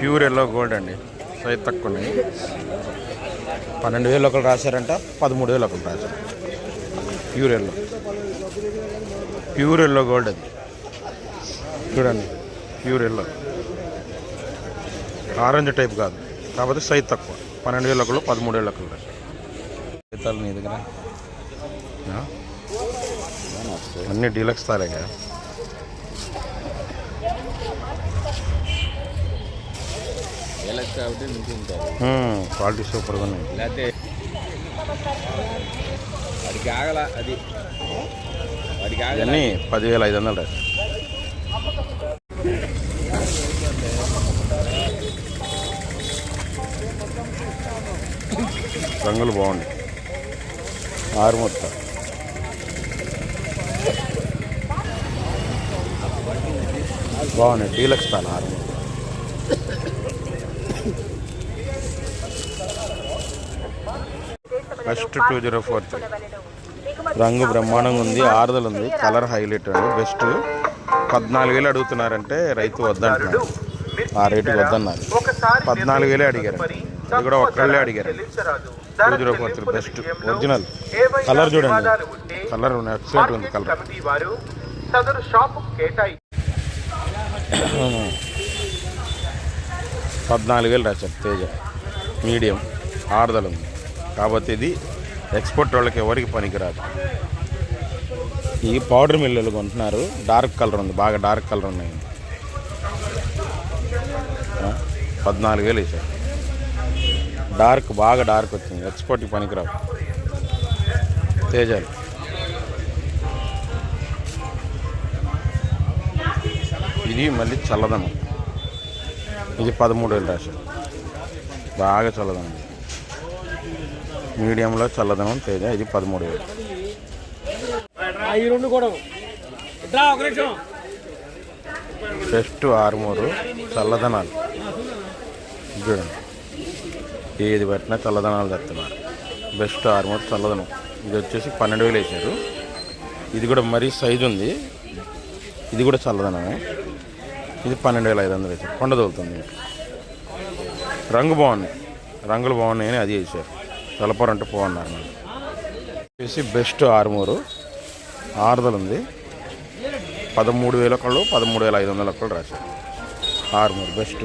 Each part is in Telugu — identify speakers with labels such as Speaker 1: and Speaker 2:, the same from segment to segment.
Speaker 1: ప్యూర్ ఎల్లో గోల్డ్ అండి. సైజ్ తక్కువ ఉన్నాయి పన్నెండు వేలు ఒకరు రాశారంట పదమూడు వేలు ఒకరు రాశారు. Pure yellow. Pure yellow gold అది. చూడండి ప్యూర్ ఎల్లో. ఆరెంజ్ టైప్ కాదు. కాకపోతే సైజ్ తక్కువ. పన్నెండు వేలు ఒకళ్ళు పదమూడు వేలు ఒకళ్ళు రాశారు. నీ దగ్గర? అన్నీ అన్ని డీలక్స్ తాలేగా
Speaker 2: ఎలక్ట్ కాబట్టి ఉంటారు
Speaker 1: క్వాలిటీ సూపర్గా ఉన్నాయి.
Speaker 2: లేకపోతే అది. ఆగల.
Speaker 1: ఇవన్నీ పదివేల ఐదు వందలు రంగులు బాగుంది. ఆరు మొత్తం. బాగున్నాయి. డీలక్స్ తాను ఆరు first two zero four three రంగు బ్రహ్మాండంగా ఉంది ఆరుదలు ఉంది కలర్ హైలైట్ అండి. బెస్ట్. పద్నాలుగు వేలు అడుగుతున్నారంటే రైతు వద్దంటున్నారు. ఆ రేటుకి వద్దన్నారు. పద్నాలుగు వేలే అడిగారు అది కూడా ఒక్కళ్ళే అడిగారు two zero four three best. Original. Colour చూడండి. కలర్ ఎక్సలెంట్ ఉంది కలర్.
Speaker 3: సదరు కేటాయి
Speaker 1: పద్నాలుగు వేలు రాశారు తేజ. మీడియం. ఆరుదల ఉంది. కాబట్టి ఇది ఎక్స్పోర్ట్ వాళ్ళకి ఎవరికి పనికిరాదు. ఈ పౌడర్ మిల్లులు కొంటున్నారు. డార్క్ కలర్ ఉంది. బాగా డార్క్ కలర్ ఉన్నాయి. పద్నాలుగు వేలు వేసారు. డార్క్ బాగా డార్క్ వచ్చింది. ఎక్స్పోర్ట్కి పనికిరావు. తేజాలు. ఇది మళ్ళీ చల్లదనం. ఇది పదమూడు వేలు రాశారు. బాగా చల్లదనం. మీడియంలో చల్లదనం తేజ ఇది పదమూడు వేలు. బెస్ట్ ఆరుమూరు చల్లదనాలు. చూడండి. ఏది పెట్టినా చల్లదనాలు తెస్తున్నారు. బెస్ట్ ఆరుమూరు చల్లదనం. ఇది వచ్చేసి పన్నెండు వేలు వేసారు. ఇది కూడా మరీ సైజు ఉంది. ఇది కూడా చల్లదనమే. ఇది పన్నెండు వేల ఐదు వందలు వేసారు. కొండ తోలుతుంది. రంగు బాగున్నాయి. రంగులు బాగున్నాయని అది వేసారు. తెలపరు అంటే బాగున్నారు మళ్ళీ వచ్చేసి బెస్ట్ ఆరుమూరు. ఆరుదలు ఉంది పదమూడు వేల ఒకళ్ళు పదమూడు వేల ఐదు వందల ఒకళ్ళు రాశారు. ఆరుమూరు బెస్ట్.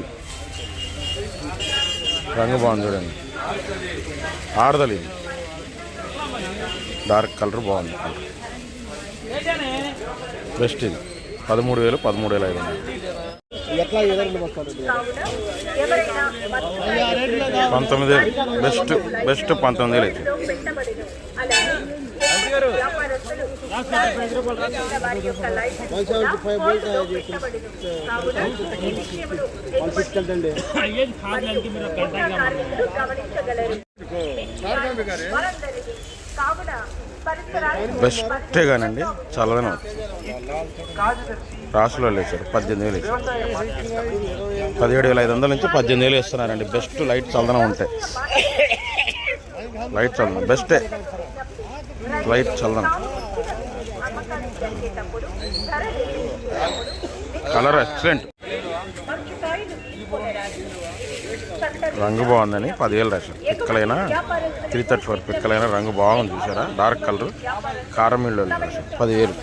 Speaker 1: రంగు బాగుంది చూడండి. ఆరుదలు ఇది డార్క్ కలర్ బాగుంది కలర్. బెస్ట్ ఇది. పదమూడు వేలు పదమూడు వేల ఐదు వందలు.
Speaker 4: ఎట్లా
Speaker 1: పంతొమ్మిది బెస్ట్ బెస్ట్ పంతొమ్మిది వేలు అయితే.
Speaker 4: తీసుకెళ్తండి బెస్టే కానండి
Speaker 1: చల్లదనం రాసులో వేసారు పద్దెనిమిది వేలు వేసారు. పదిహేడు వేల ఐదు వందల నుంచి పద్దెనిమిది వేలు ఇస్తున్నారండి బెస్ట్ లైట్ చల్లదనం ఉంటాయి లైట్ చల్లదనం బెస్టే. లైట్ చల్లదనం కలర్ ఎక్సలెంట్. రంగు బాగుందని పదివేలు రాశారు. పిక్కలైనా త్రీ థర్టీ ఫోర్ పిక్కలైనా రంగు బాగుంది చూసారా డార్క్ కలర్ కారం ఇళ్ళు రాశారు పదివేలు.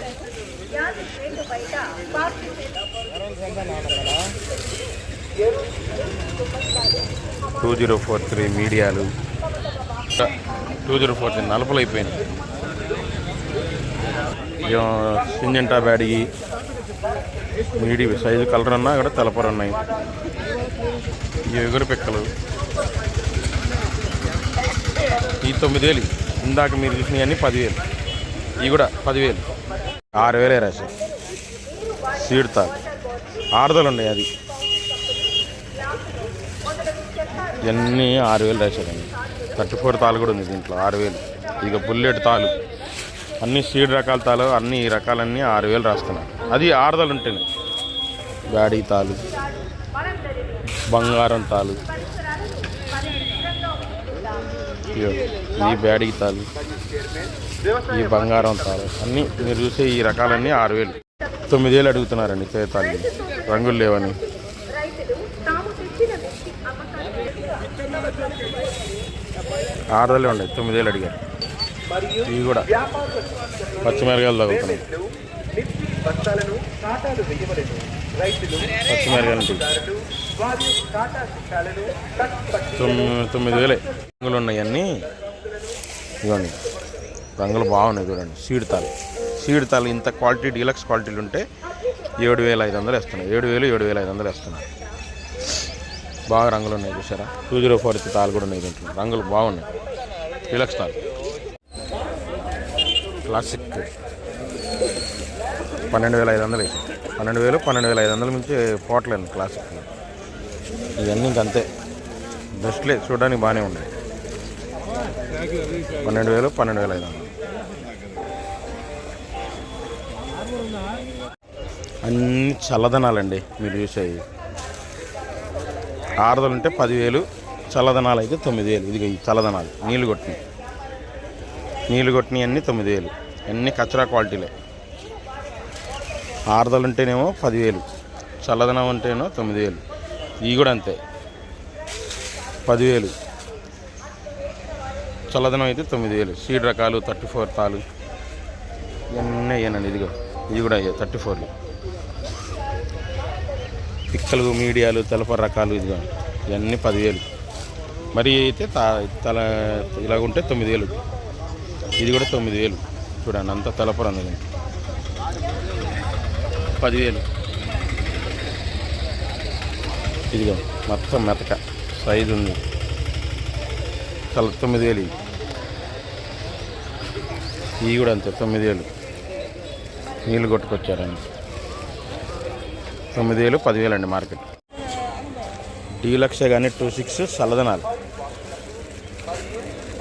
Speaker 1: టూ జీరో ఫోర్ త్రీ మీడియాలు. టూ జీరో ఫోర్ త్రీ నలుపులు అయిపోయినాయి. సింజంటా బ్యాడిగి మీడి సైజు కలర్ అన్నా కూడా తెలపరు ఉన్నాయి. ఈ ఎగురు పిక్కలు. ఈ తొమ్మిది వేలు ఇందాక మీరు చూసినవన్నీ పదివేలు. ఇవి కూడా పదివేలు. ఆరు వేలే రాశా సీడ్ తాలు ఆరుదలు ఉన్నాయి అది. ఇవన్నీ ఆరు వేలు రాశారండి థర్టీ ఫోర్ తాలు కూడా ఉంది దీంట్లో ఆరు వేలు ఇక బుల్లెట్ తాలు. అన్ని సీడ్ రకాల తాలు అన్ని రకాలన్నీ ఆరు వేలు రాస్తున్నారు అది ఆరుదలు ఉంటేనే. బ్యాడీ తాలు. బంగారం తాలు. ఈ బ్యాడీ తాలు. ఈ బంగారం తాలు. అన్నీ మీరు చూసే ఈ రకాలన్నీ ఆరు వేలు. తొమ్మిది వేలు అడుగుతున్నారండి తేతాలు రంగులు లేవని.
Speaker 5: ఆరు
Speaker 1: వేలు ఉన్నాయి. తొమ్మిది వేలు అడిగారు. ఇవి కూడా పచ్చిమిరకాయలు తగ్గుతున్నాయి పచ్చిమిరకాయలు తొమ్మిది తొమ్మిది వేలే. రంగులు ఉన్నాయి అన్నీ. ఇవ్వండి రంగులు బాగున్నాయి చూడండి. సీడ్ తాలు సీడ్ తాలు ఇంత క్వాలిటీ డీలక్స్ క్వాలిటీలు ఉంటే ఏడు వేల ఐదు వందలు వేస్తున్నాయి ఏడు వేలు ఏడు వేల ఐదు వందలు వేస్తున్నాయి బాగా రంగులు ఉన్నాయి చూసారా? టూ జీరో ఫోర్ తాలు కూడా ఉన్నాయి తింటున్నాయి రంగులు బాగున్నాయి. డీలక్స్ తాలు క్లాసిక్. పన్నెండు వేల ఐదు వందలు వేసి పన్నెండు వేలు పన్నెండు వేల ఐదు వందల నుంచి పోవట్లేదు క్లాసిక్. ఇవన్నీ ఇంకంతే బెస్ట్లే చూడడానికి బాగానే ఉన్నాయి. పన్నెండు వేలు పన్నెండు వేల ఐదు వందలు. అన్ని చల్లదనాలండి మీరు చూసేవి ఆరుదలు ఉంటే పదివేలు చల్లదనాలు అయితే తొమ్మిది వేలు ఇదిగో ఈ చల్లదనాలు నీళ్ళు కొట్టినవి నీళ్ళు కొట్టినవి అన్నీ తొమ్మిది వేలు అన్నీ కచరా క్వాలిటీలే. ఆరుదలు ఉంటేనేమో పదివేలు చల్లదనం ఉంటేనో తొమ్మిది వేలు ఇవి కూడా అంతే. పదివేలు. చల్లదనం అయితే తొమ్మిది వేలు సీడ్ రకాలు థర్టీ ఫోర్ తాలు. ఇవన్నీ అయ్యానండి ఇదిగో. ఇది కూడా అయ్యాయి థర్టీ ఫోర్లు. పిక్కలు మీడియాలు తెలప రకాలు ఇదిగో. ఇవన్నీ పదివేలు. మరి అయితే తల ఇలాగుంటే తొమ్మిది వేలు ఇది కూడా తొమ్మిది వేలు చూడండి అంతా తెలపరు అందులో పదివేలు. ఇదిగో మొత్తం మెతక. సైజు ఉంది. చాలా తొమ్మిది వేలు ఇవి. కూడా అంతే తొమ్మిది వేలు నీళ్ళు కొట్టుకొచ్చారండి. తొమ్మిది వేలు పదివేలు అండి మార్కెట్ డీలక్సే కానీ టూ సిక్స్ చల్లదనాలు.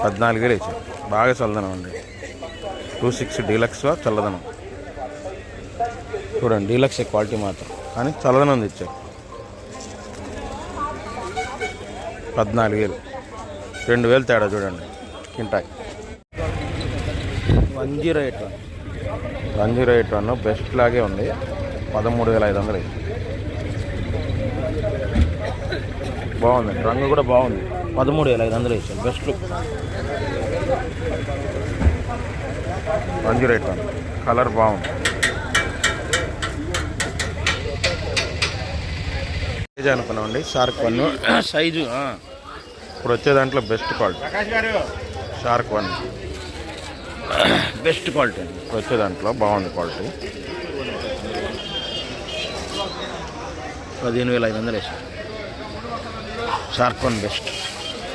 Speaker 1: పద్నాలుగు వేలు ఇచ్చారు బాగా చల్లదనం అండి. టూ సిక్స్ డీలక్స్ చల్లదనం. చూడండి డీలక్స్ క్వాలిటీ మాత్రం. కానీ చల్లదనం తెచ్చారు. పద్నాలుగు వేలు రెండు వేలు తేడా చూడండి. కింటాయి one zero eight one. One zero eight one best లాగే ఉంది. పదమూడు వేల ఐదు వందలు. బాగుంది. రంగు కూడా బాగుంది. పదమూడు వేల ఐదు వందలు ఇచ్చాను best one zero eight one. Colour బాగుంది. సైజ్ అనుకున్నామండి షార్క్ వన్ సైజు. ఇప్పుడు వచ్చే దాంట్లో best quality shark one best quality అండి. ఇప్పుడు వచ్చే దాంట్లో బాగుంది క్వాలిటీ పదిహేను వేల ఐదు వందలు వేసారు షార్క్ వన్ బెస్ట్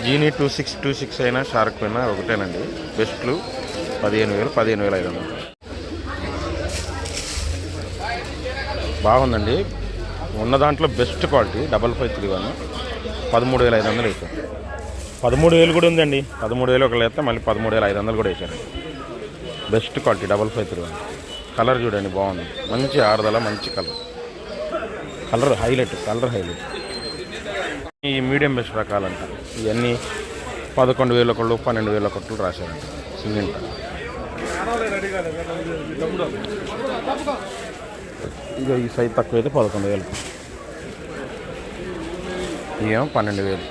Speaker 1: జీనీ టూ సిక్స్ టూ సిక్స్ అయినా షార్క్ అయినా ఒకటేనండి. బెస్ట్లు పదిహేను వేలు పదిహేను వేల ఐదు వందలు. బాగుందండి. ఉన్న దాంట్లో best quality double five three one. పదమూడు వేల ఐదు వందలు వేసారు పదమూడు వేలు కూడా ఉందండి. పదమూడు వేలు ఒకళ్ళు వేస్తే మళ్ళీ పదమూడు వేల ఐదు వందలు కూడా వేసారు best quality double five three one. Colour చూడండి బాగుంది. మంచి ఆరుదల మంచి colour. Colour highlight colour highlight. ఈ మీడియం బెస్ట్ రకాలంట. ఇవన్నీ పదకొండు వేల ఒకళ్ళు పన్నెండు వేల ఒకళ్ళు రాశారంట. సింగిల్ ఇక ఈ సైజ్ తక్కువ అయితే పదకొండు వేలు. ఇదేమో పన్నెండు వేలు.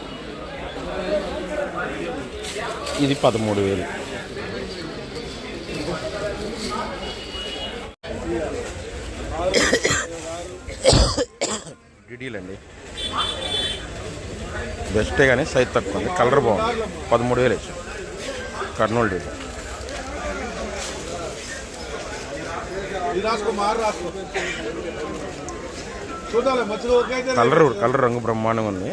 Speaker 1: ఇది పదమూడు వేలు. డిడీలు అండి బెస్టే కానీ సైజ్ తక్కువ ఉంది. కలర్ బాగుంది. పదమూడు వేలు వేసాం. కర్నూలు డీడీ కలర్ కలర్ రంగు బ్రహ్మాండంగా ఉంది.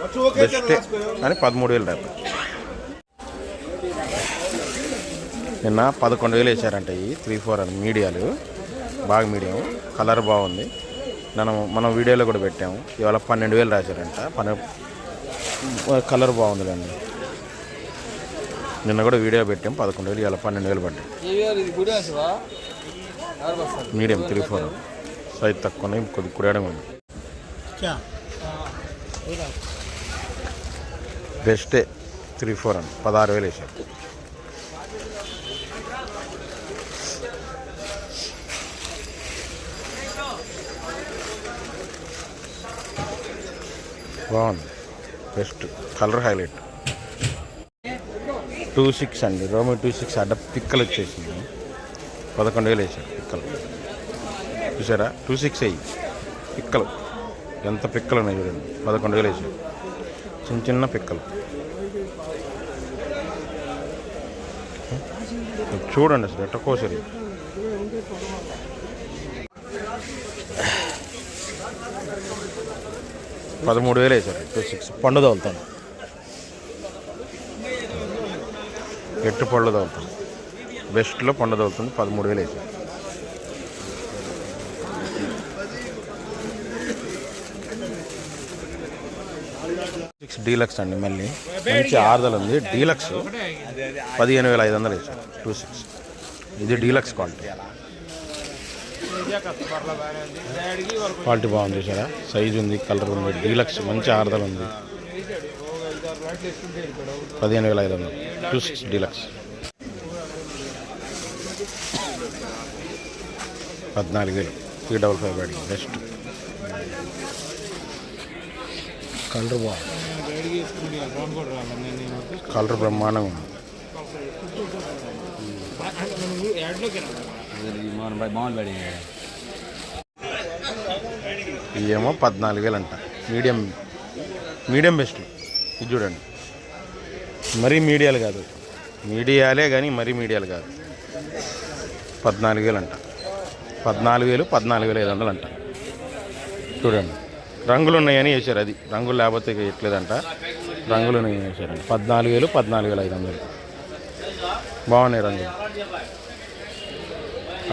Speaker 5: మచ్చ ఓకే అయితే
Speaker 1: బెస్టే కానీ పదమూడు వేలు రేపు నిన్న పదకొండు వేలు వేసారంట ఈ త్రీ ఫోర్ అని మీడియాలు. బాగా మీడియం. కలర్ బాగుంది. మనం మనం వీడియోలో కూడా పెట్టాము. ఇవాళ పన్నెండు వేలు రాశారంట. పన్నెండు కలర్ బాగుందిలేండి. నిన్న కూడా వీడియో పెట్టాం పదకొండు వేలు ఇవాళ పన్నెండు వేలు పడ్డాయి. మీడియం త్రీ ఫోర్ సైజ్ తక్కువ ఉన్నాయి, కొద్ది కుడేయడం ఉంది బెస్టే త్రీ ఫోర్ అని పదహారు వేలు వేసారు. బాగుంది. Best colour highlight. Two six అండి రోమి టూ సిక్స్ అడ్డ పిక్కలు వచ్చేసింది పదకొండు వేలు వేసారు పిక్కలు. చూసారా? టూ సిక్స్ అయ్యి పిక్కలు. ఎంత పిక్కలు ఉన్నాయి చూడండి. పదకొండు వేలు వేసారు చిన్న చిన్న పిక్కలు. చూడండి అసలు ఎట్ట కోసరి పదమూడు వేలు వేసారు టూ సిక్స్. పండు తోలుతాను ఎట్టు పళ్ళు తోలుతాను బెస్ట్లో పండు పదమూడు వేలు వేసారు సిక్స్ డీలక్స్ అండి మళ్ళీ. మంచి ఆరుదల ఉంది. డీలక్స్ పదిహేను వేల ఐదు వందలు వేసాం టూ సిక్స్ ఇది డీలక్స్ క్వాలిటీ క్వాలిటీ బాగుంది చూసారా? సైజు ఉంది కలర్ ఉంది డీలక్స్ మంచి ఆరుదల ఉంది. పదిహేను వేల ఐదు వందలు. టూ సిక్స్ డీలక్స్ పద్నాలుగు వేలు. Three double five body best colour బాగుంది కలర్ బ్రహ్మాండంగా ఉంది. ఇవేమో పద్నాలుగు వేలు అంట. మీడియం మీడియం బెస్ట్ ఇది చూడండి. మరీ మీడియాలు కాదు. మీడియాలే కానీ మరీ మీడియాలు కాదు. పద్నాలుగు వేలు అంట పద్నాలుగు వేలు పద్నాలుగు వేల ఐదు వందలు అంట చూడండి. రంగులు ఉన్నాయని వేశారు అది. రంగులు లేకపోతే ఇక ఎట్లేదంట. రంగులు ఉన్నాయని వేశారండి పద్నాలుగు వేలు పద్నాలుగు వేల ఐదు వందలు బాగున్నాయి రంగులు.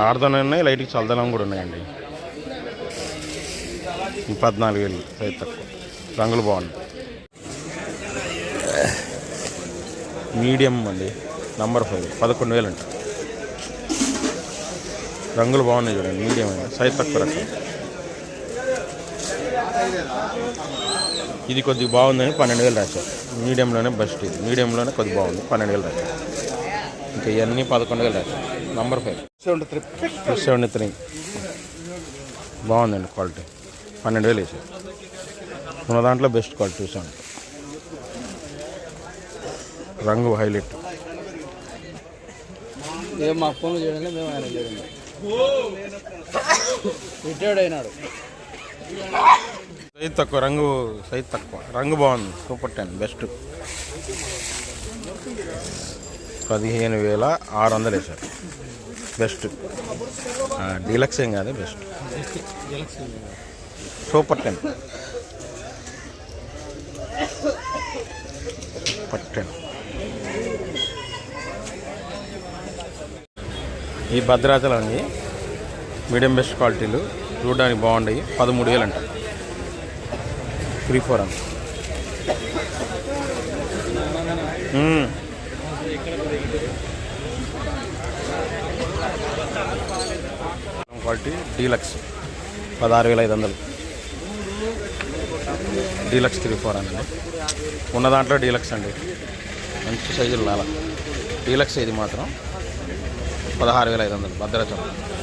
Speaker 1: ఆడదనం ఉన్నాయి లైట్కి చల్లదనం కూడా ఉన్నాయండి. పద్నాలుగు వేలు రైతు తక్కువ. రంగులు బాగున్నాయి. మీడియం అండి. Number five. పదకొండు వేలు అంట రంగులు బాగున్నాయి చూడండి మీడియం సైజ్ తక్కువ రకం. ఇది కొద్దిగా బాగుందని పన్నెండు వేలు రాశారు. మీడియంలోనే బెస్ట్ ఇది. మీడియంలోనే కొద్దిగా బాగుంది పన్నెండు వేలు రాశారు. ఇంకా ఇవన్నీ పదకొండు వేలు రాశారు. నంబర్ ఫైవ్ సెవెంటీ త్రీ బాగుందండి క్వాలిటీ పన్నెండు వేలు వేసారు ఉన్న దాంట్లో బెస్ట్ క్వాలిటీ చూసాను రంగు హైలైట్.
Speaker 4: ఏం మా ఫోన్లు చేయడంలో మేము ఆయన చేయడం అయినాడు.
Speaker 1: సైజ్ తక్కువ రంగు సైజ్ తక్కువ. రంగు బాగుంది సూపర్ టెన్ బెస్ట్. పదిహేను వేల ఆరు వందలు వేశారు. బెస్ట్. డీలక్స్ ఏం కాదు బెస్ట్. Super ten. సూపర్ ఈ భద్రాచలం అండి. మీడియం బెస్ట్ క్వాలిటీలు. చూడడానికి బాగుండయి పదమూడు వేలు అంట త్రీ ఫోర్ అంట. Quality deluxe. పదహారు వేల ఐదు వందలు. డీలక్స్ త్రీ ఫోర్ అండి. ఉన్న దాంట్లో డీలక్స్ అండి. మంచి సైజులు లాల డీలక్స్ ఇది మాత్రం. పదహారు వేల ఐదు వందలు. భద్రాచలం.